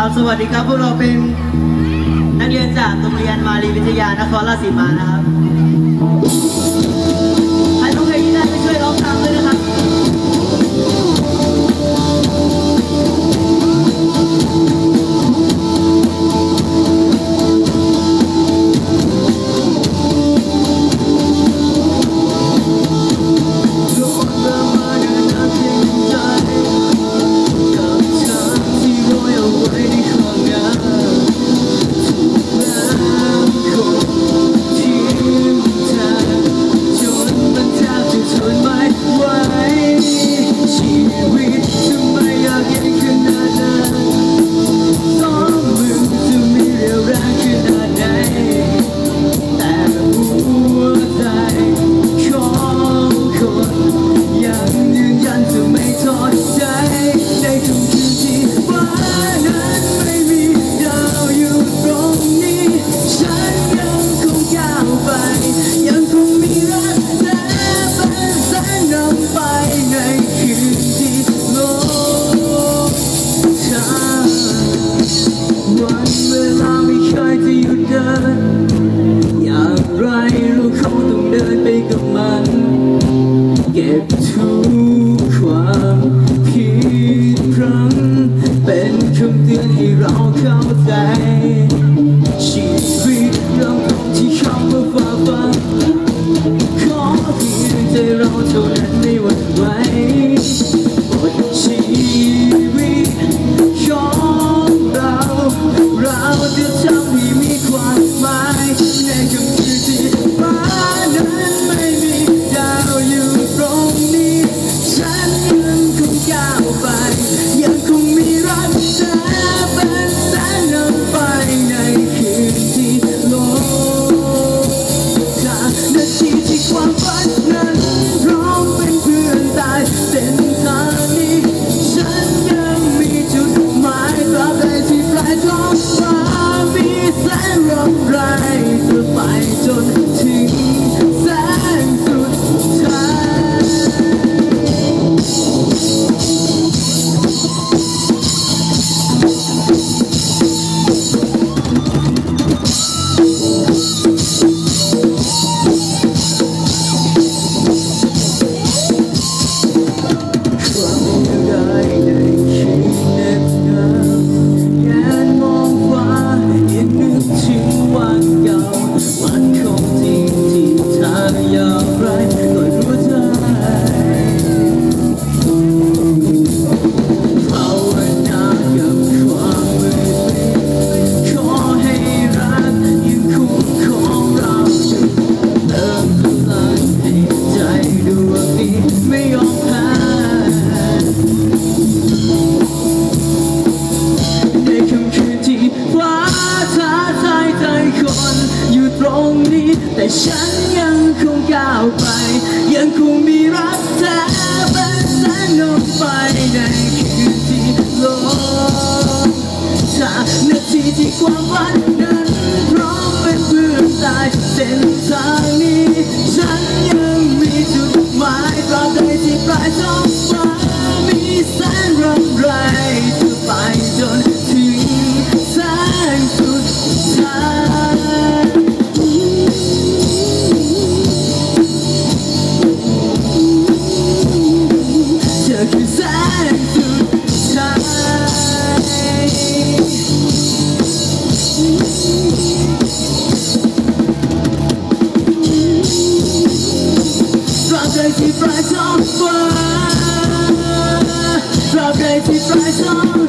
ครับสวัสดีครับพวกเราเป็นนักเรียนจากโรงเรียนมารีวิทยานครราชสีมานะครับ เวลาไม่เคยจะหยุดเดิน อย่างไรเราต้องเดินไปกับมัน เก็บทุกความผิดพลั้งเป็นคำเตือนให้เราเข้าใจ night. แต่ฉันยังคงก้าวไป ยังคงมีรักแท้เป็นแสงลงไปในคืนที่โลงจากนาทีที่ความหวัง baby by top one baby by top